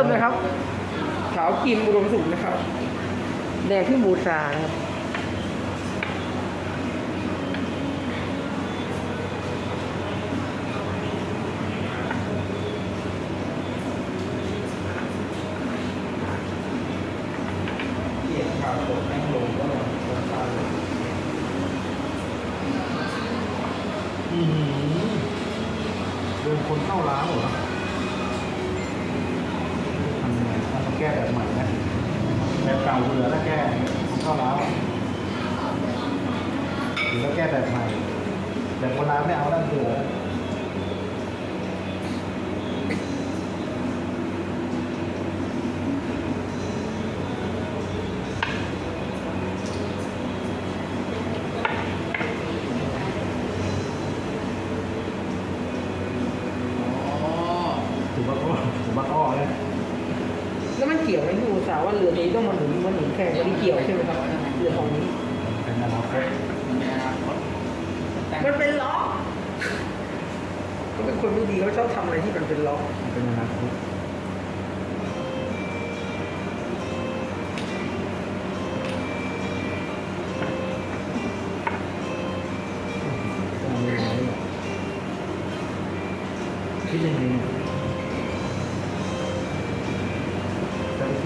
ริ่มเลยครับ ขาวกิมอุดมสุขนะครับ แดงที่บูชานะครับ เกียร์ขาดตกแม่งลงก็ลงลงตาเลยอืมเดินคนเข้าร้านเหรอทำยังไงต้องแก้แบบใหม่นะแบบเก่าเหลือแล้วแก้คนเข้าร้วหรือแล้วแก้แบบใหม่แบบโบราณไม่เอาแล้วเหลืออ๋อ ถือว่าก็ถือว่าก็เลย แล้วมันเกี่ยวไหมพี่มูซาว่าเรือนี้ต้องมาหนุนมาหนุนแข่งไม่ได้เกี่ยวใช่ไหมครับเรือของนี้เป็นอนาคตมันเป็นล้อก็เป็นคนไม่ดีเขาชอบทำอะไรที่มันเป็นล้อเป็นอนาคต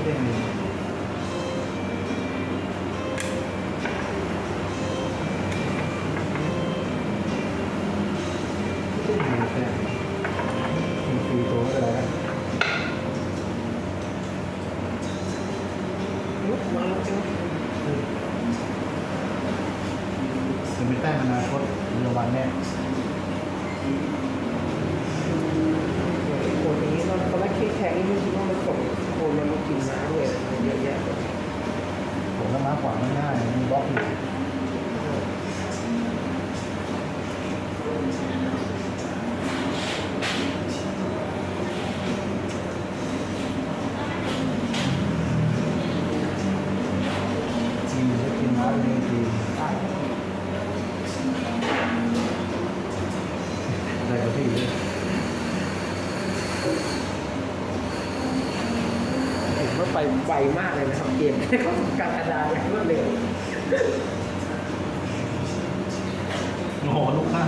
Thank you. คนมันมากินน้ำเลยมันเยอะแยะผมก็มาขวางง่ายมีบล็อกอยู่จีนจะกินน้ำในจีนอะไรกับพี่เนี่ย เห็น ว่าไปไวมากเลยนะครับเกมเขาการกระดาษอย่างรวดเร็วโง่ลูกค้า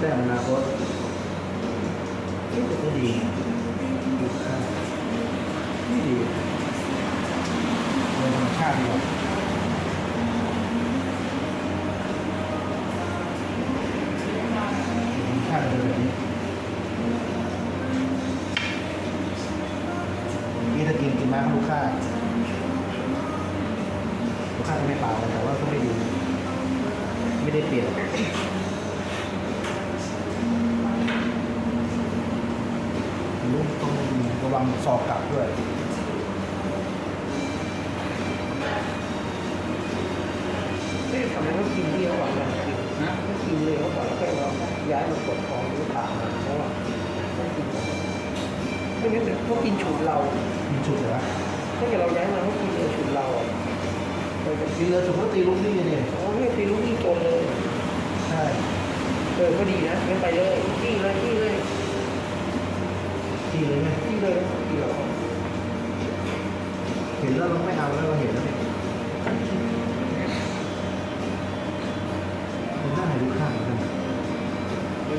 แต่อนาคตคิดจะดีลูกค้าไม่ดีเป็นธรรมชาติดีกธรรมชาติเป็นแบบนี้นี่ ถ้ากินกินมากลูกค้าลูกค้าจะไม่เปล่าแต่ว่าก็ไม่ดีไม่ได้เปลี่ยนลูกต้องระวังสอบกลับด้วยไม่ทำไมต้องกินที่เขาบอกนะนะกินเลยเขาบอกแล้วก็ย้ายมากดคอ ไม่งั้นเดี๋ยวเขากินฉุดเรามีชุดเหรอถ้าเกิดเราย้ายมาเขากินเรือฉุดเราอะเออตีเรือชุดเขาตีลูกนี่เนี่ยโอ้ไม่ตีลูกนี่โจนเลยใช่เออก็ดีนะงั้นไปเลยที่เลยที่เลยตีเลยไหมที่เลยที่เราเห็นแล้วเราไม่เอาแล้วเราเห็นแล้วเนี่ยมันน่าให้ลูกค้าเหมือนกัน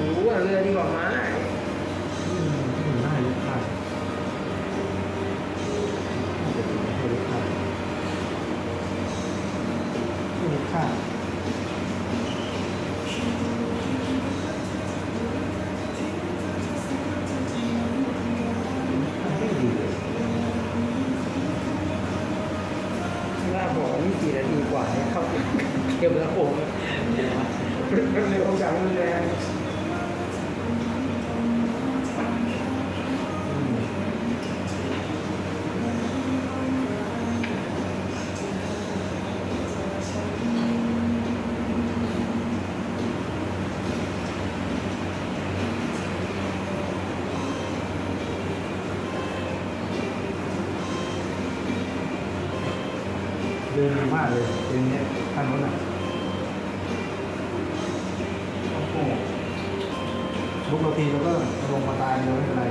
รู้ว่าเรือดีกว่าม้า อืมมันน่าให้ลูกค้าน่าจะเป็นให้ลูกค้าให้ลูก ค้า ไม่ดีเลย ล่าบอกว่านี่สี่นาทีกว่าเนี่ยเข้าเกมแล้วผมมันเร็วจังมันแรง อืม เดินดี มากเลยเป็นเนี้ยท่านนู้นอะโอ้โหลุกเราทีแล้วก็ลงมาตายเดียวไม่เป็นไร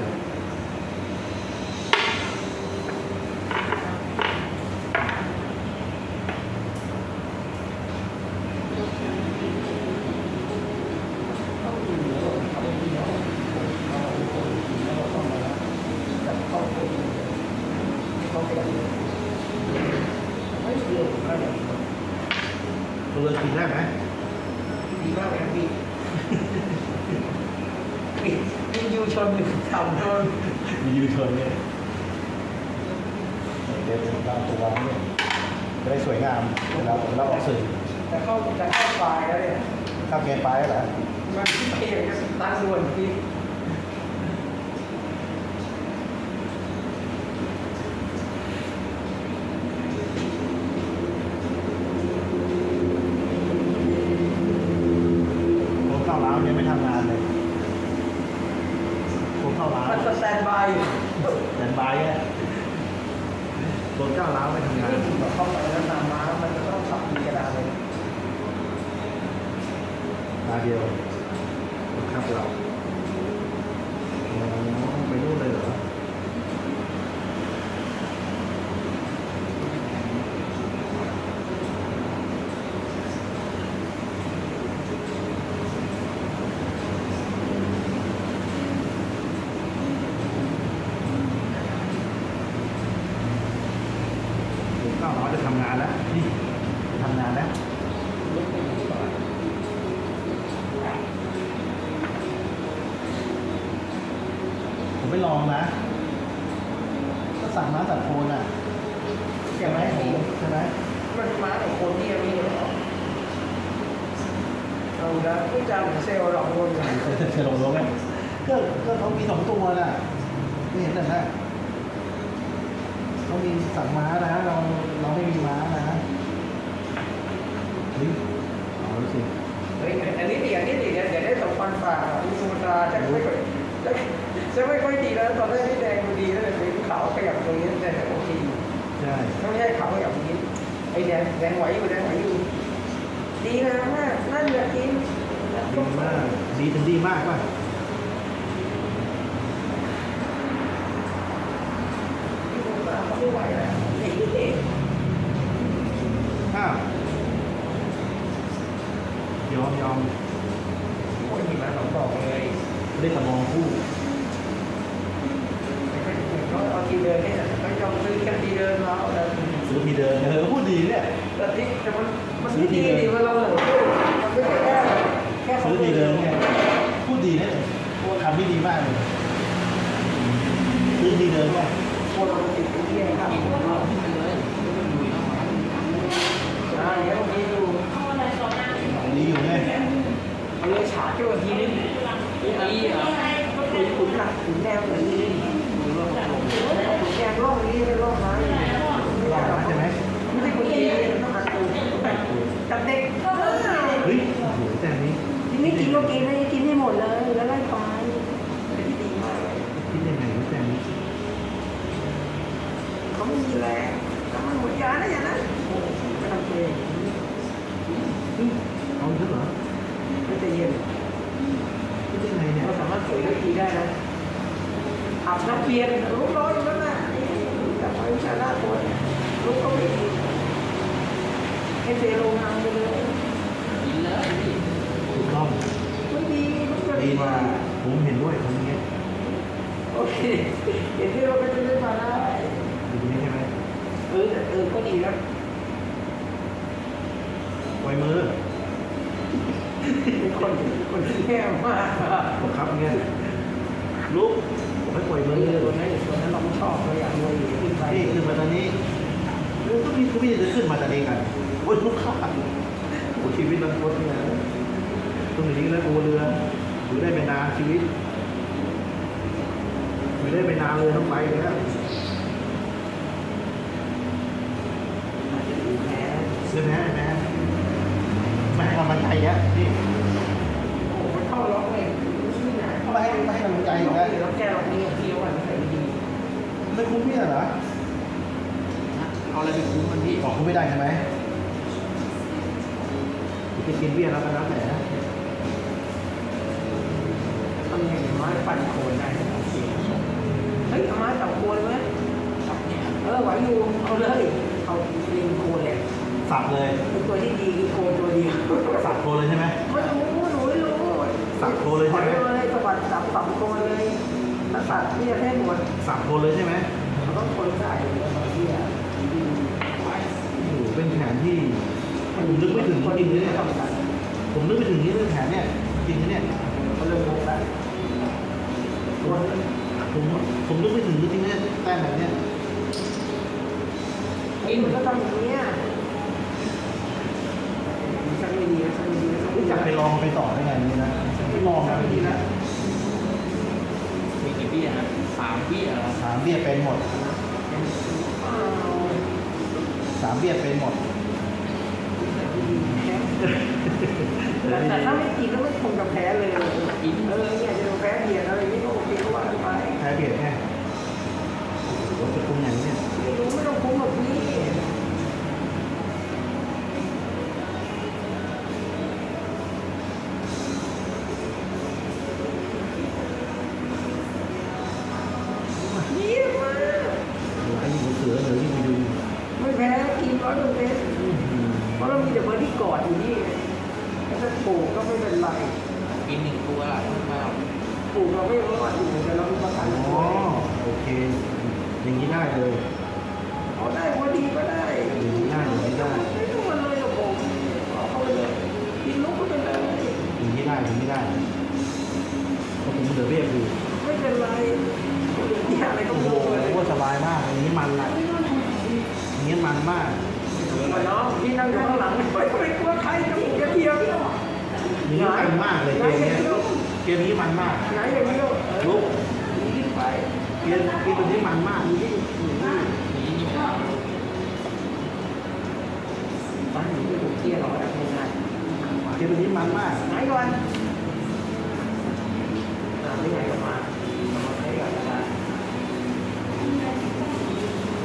ากเลย ตัวเรือกินได้ไหม ดีมากเลยพี่พี่พี่ยูชนหนึ่งทำโดน มียูเทิร์นเนี่ย เดี๋ยวตามตัวเนี่ยจะได้สวยงามเวลาผมเราออกสื่อจะเข้าจะเข้าปลายแล้วเนี่ยข้ามเกณฑ์ไปแล้วเหรอมันที่เพียงจะตั้งด่วนพี่ ผมเข้าร้านยังไม่ทำงานเลยผมเข้าร้าน มันสแตนบายอยู่ แตนบายเนี่ย ตัวเจ้าร้านไม่ทำงานนี่ผมเข้าไปแล้วตามมามันจะต้องสับมีกระดาษเลยมาเดียวครับเราอ๋อไปนู่นเลยเหรอ ผมเข้าร้านจะทำงานแล้วนี่ทำงานแล้วผมไม่ลองนะก็สั่งมาจากโฟนอะใช่ไหมพี่ใช่ไหมมันมาแต่คนที่ยังมีเหรอเอาละผู้จำเซลล์หลอกลวงกัน จะลงลงไหมก็ก็เขามีสองตัวน่ะไม่เห็นเหรอนะเขา มีสั่งม้านะ เราเราไม่มีม้านะเฮ้ยเอาดูสิเฮ้ยอันนี้ดีอันนี้ดีเดี๋ยวเดี๋ยวได้สองพันฝากมีสุตราจะไม่ค่อยจะไม่ค่อยดีแล้วตอนแรกที่แดงดูดีแล้วแต่เป็นขาวขยับตรงนี้แต่โอเคใช่ไม่ใช่ขาวขยับตรงนี้ไอ้แดงแดงไหวอยู่แดงไหวอยู่ดีนะมากนั่นแหละกินดีมากดีถึงดีมากป่ะ ที่สุตราเขา ไม่ไหวแล้วนี่อ้าวยอมยอมคนหิมะสองบอกเลยเล่นกับมองคู่ เขาเอาทีเดินเนี่ยเขาจองซื้อกันทีเดินเราแล้ว ซื้อทีเดินเออพูดดีเนี่ย แต่ที่แต่มันมันไม่ดีดิมันเราเหลือมันไม่ใช่แค่แค่ ซื้อทีเดินเนี่ยพูดดีเนี่ยคำไม่ดีมากเลยซื้อทีเดินเนี่ย คนมันติดที่นี่ครับอ่าเดี๋ยวนี้ดู ดีอยู่ไง เอาเลยฉาช่วยทีนึงนี่เหรอขุนขุนหลักขุนแนวเหมือนนี้ขุนแนวร่องนี้ไม่ร่องไม้ ลองนะใช่ไหม ไม่ใช่คนดีต้องหัดดูกับเด็ก เฮ้ยโอ้โหแต่นี้ ที่ไม่กินก็กินให้กินให้หมดเลยแล้วไล่ไป ที่ดีมากเลย คิดยังไงแต่นี้ เขาไม่มีแรงแต่มันหมดยาแล้วอย่างนั้นไม่ทำเองเอาเยอะเหรอไม่ใจเย็นคิดยังไงเนี่ยเราสามารถสวยได้ทีได้นะอาบน้ำเปลี่ยนลุกร้อนอยู่แล้วนะแต่ไม่ชนะตัวลุกก็ไม่ดีให้เซโลงานไปเลยดีเลยถูกต้องไม่ดีลุกจะดีมาผมเห็นด้วยคนนี้โอเคเดี๋ยวที่เราก็จะได้มาได้ดีนี้ใช่ไหมเออเออก็ดีแล้วปล่อยมือเป็นคนคนที่แย่มากบังคับเงี้ยลุกผมให้ปล่อยเอมืออตัวนั้นตัวนั้นเราไม่ชอบเราอยากรวยขึ้นไปนี่ขึ้นมาตอนนี้ลุกก็มีก็มีจะขึ้นมาตอนนี้กันโอ้ยลุกข้าโอ้ชีวิตมันโคตรเนี่ยตรงนี้แล้วโอเรืออยู่ได้ไม่นานชีวิตอยู่ได้ไม่นานเลยต้องไปเลยนะ แหม เสื้อแพ้แพ้ไม่ให้กำลังใจอะนี่โอ้มันเข้าล็อกเลยที่ไหนไม่ให้ไม่ให้กำลังใจอีกแล้วแล้วแกเรามีเที่ยวกันใส่ดีไม่คุ้มพี่เหรอเอาอะไรไปคุ้มมันพี่บอกคุ้มไม่ได้ใช่ไหมจะกินเบี้ยแล้วก็แล้วแต่นะทำยังไงไม้ปั่นโคนได้เฮ้ยเอาไม้จับโคนไหมเออไหวอยู่เอาเลยเอาลิงโคนเลย สับเลยคือตัวที่ดีคือโคนตัวเดียวสับโคเลยใช่ไหมไม่รู้หนูไม่รู้สับโคเลยใช่ไหมเลยสวัสดิ์สับสับโคนเลยถ้าตัดที่จะให้หมดสับโคเลยใช่ไหมมันต้องคนใส่เลยบางทีอะโอ้โหเป็นแผนที่ผมนึกไม่ถึงจริงๆเลยเนี่ยผมนึกไม่ถึงนี่เรื่องแผนเนี่ยจริงๆเนี่ยเขาเริ่มงงแล้วผมผมนึกไม่ถึงจริงๆเนี่ยแต้มแบบเนี้ยกินก็ทำอย่างนี้ยชัก ไม่ดีนะชักไม่ดีนะชักไม่รู้ดีจักไปลองไปต่อได้ไงนี่นะไม่ลองชันะกไม่ดีนะมีกี่เบี้ยนะสามเบี้ยเหรอสามเบี้ยเป็นหมดอ้าวสามเบี้ยเป็นหมดแต่แต่ถ้าไม่กินแล้วไม่คงจะแพ้เลยกินเออเนี่ยจะแพ้เบียร์อะไรนี่ก็โอเคก็ว่ากันไปแพ้เบียดแค่โอ้โหจะคุมอย่างนี้เนี่ยไม่รู้ไม่ต้องคุ้มหรอกพี่ เยี่ยมมาก เหลือยิ่งเสือเหลือยิ่งไปดู ไม่แพ้กินร้อยเปอร์เซ็นต์เพราะเรามีแต่เบอร์ที่กอดอยู่นี่ไงถ้าจะปลูกก็ไม่เป็นไร กินหนึ่งตัวละไม่มาหรอก ปลูกเราไม่รอดอยู่แต่เรามีประกัน อ๋อ ตัว โอเค อย่างนี้ได้เลย เอาได้พอดีก็ได้ อย่างนี้ได้อย่างนี้ได้ ไม่ต้องมาเลยกับผมเอาเข้าไปเลยกินลูกก็เป็นไร อย่างนี้ได้อย่างนี้ได้เพราะผมเหลือเบี้ยอยู่ ไม่เป็นไรที่อะไรก็ โอ้โห ไม่รู้เลย สบายมากอย่างนี้มันละอย่างนี้มันมาก มาน้องพี่นั่งอยู่ข้างหลังไม่ไม่กลัวใครจะหมูจะเทียมพี่หรอก อย่างนี้มันมากเลยเกมเนี้ยเก มนี้มันมากไหนอย่างนี้ลูกลุกหนีไปเกมเกมตัวนี้มันมากหนีหนีนี่นี่มันบ้านหนีไปถูกเที่ยหรอกแต่ไม่ได้เกมตัวนี้มันมากไหนก่อนอ่าไม่ไหนก็มาเอามาให้ก่อนก็ได้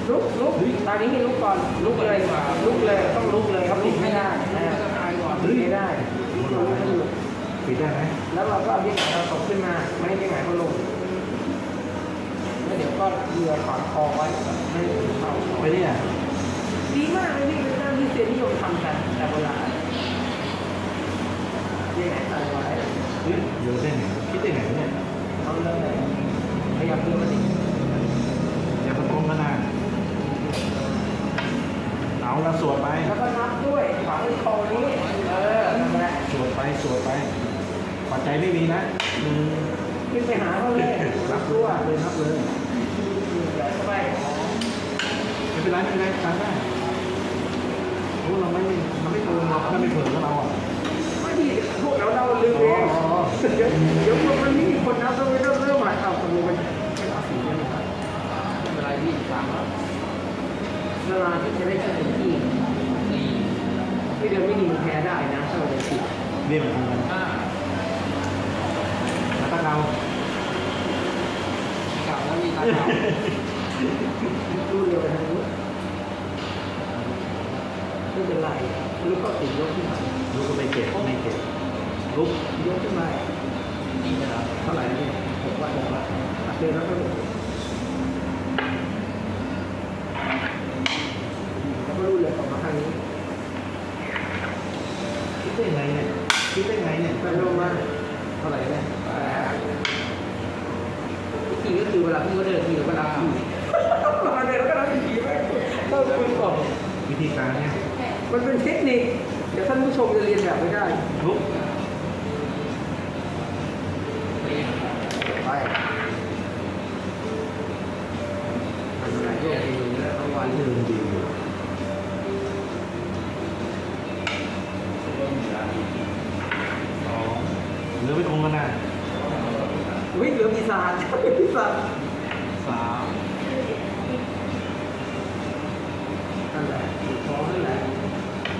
ลุกลุกตอนนี้ให้ลุกก่อนลุกเลยลุกเลยต้องลุกเลยครับลุกไม่ได้นะก็ตายก่อนลุกไม่ได้ลุกเราลุกไม่อยู่ปิดได้ไหม แล้วเราก็เอาที่ไหนเราตกขึ้นมาไม่ให้ที่ไหนเขาลงแล้วเดี๋ยวก็เรือขอนคอไว้ไม่ให้เขาไปเนี่ยดีมากเลยนี่เป็นเรื่องที่เซียนนิยมทำกันแต่โบราณที่ไหนตายไว้เฮ้ยเดี๋ยวได้ไงคิดได้ไงเนี่ยเอาเลยพยายามเพื่อมันอีกอย่าประกงกันนะเอาละสวดไปแล้วก็นับด้วยฝังคอนี้เออนั่นแหละสวดไปสวดไป ปัจจัยไม่มีนะหนึ่งขึ้นไปหาเขาเลยนัรับบเลตัยวเลยนับเลยเข้าไปไม่เป็นไรไม่เป็นไรทำได้โอ้เราไม่เราไม่โกงเราถ้าไม่เผลอก็เราอะไม่ดีพวกเราเราลืมเองเดี๋ยวเดี๋ยวมันไม่มีคนนับต้องไปเริ่มเริ่มใหม่เอาสมมติมันเป็นเอาสีนี้ครับไม่เป็นไรพี่สามแล้วเวลาที่จะได้ใช้ที่สี่ไม่เดินไม่ดีมันแพ้ได้นะถ้าเราจะผิดเรียกมันทำกันห้าแล้วถ้าเราเก่าแล้วมีตาเก่ารูดเร็วไปทางนู้นไม่เป็นไรลูกก็ติดยกขึ้นมาลุกก็ไปเก็บไม่เก็บลุกยกขึ้นมาดีไหมล่ะเท่าไหร่เนี่ยหกวันหกวันเดินแล้วก็ลงแล้วก็รูดเลยออกมาทางนี้ คิดได้ไงเนี่ยคิดได้ไงเนี่ย ไปลงมาเท่าไหร่เนี่ยแปด ทีก็คือเวลาพี่ก็เดินทีแล้วก็รับทีมาเดินแล้วก็รับทีไปเริ่มคุยก่อนวิธีการเนี่ยมันเป็นเทคนิค เดี๋ยวท่านผู้ชมจะเรียนแบบไม่ได้ลุกเองไปทำอะไรโยกดีแล้วทั้งวันเดินดีสองเหลือไปคงกันนะอุ้ยเหลือปีศาจปีศาจ สาม นั่นแหละถูกท้องนั่นแหละ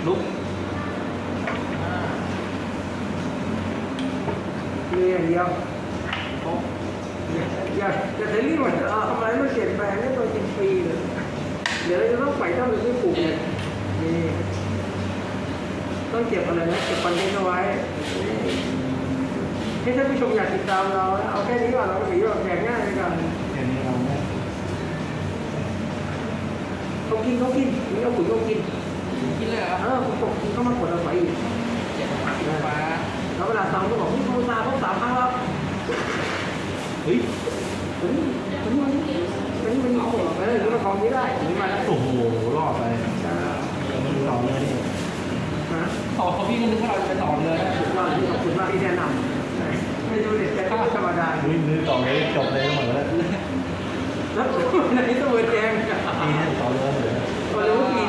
ลุก ห้า มีอย่างเดียวอย่าอย่าอย่าเทรีบมันเอาทำไมมันเปลี่ยนแปลงได้ตัวจริงปีเลยเดี๋ยวเราจะต้องไปต้องไปที่ปลูกเจ็ดนี่ต้องเก็บอะไรนะเก็บคอนเทนต์เอาไว้ให้ท่านผู้ชมอยากติดตามเรา เอาแค่นี้ก่อนเราถือว่าแข่งง่ายไปก่อนแค่นี้เราเนี่ยเขากินเขากินนี่เอาปุ๋ยเขากิน กินเลยเหรอเออผมตกกินเขามากดเอาไปอีกเจ็ดสิบฟ้าแล้วเวลาซ้ำก็บอก พี่โทรตามเขาสามครั้งแล้วเฮ้ยเฮ้ยเฮ้ยมันเฮ้ยมันของเออนี่มันของนี้ได้นี่มาแล้วโอ้โหรอดไปจ้าเหลือเรือนี่ฮะต่อเขาพี่ก็นึกว่าเราจะไปต่อเรือนะสุดยอดที่ขอบคุณมากที่แนะนำไม่ดูเด็ดแต่ก็ธรรมดาลุยมือต่อเลยจบเลยเหมือนแล้วแล้วในตัวแดงปีนี้ต่อเรือเหมือนก็รู้ปีครับพี่เ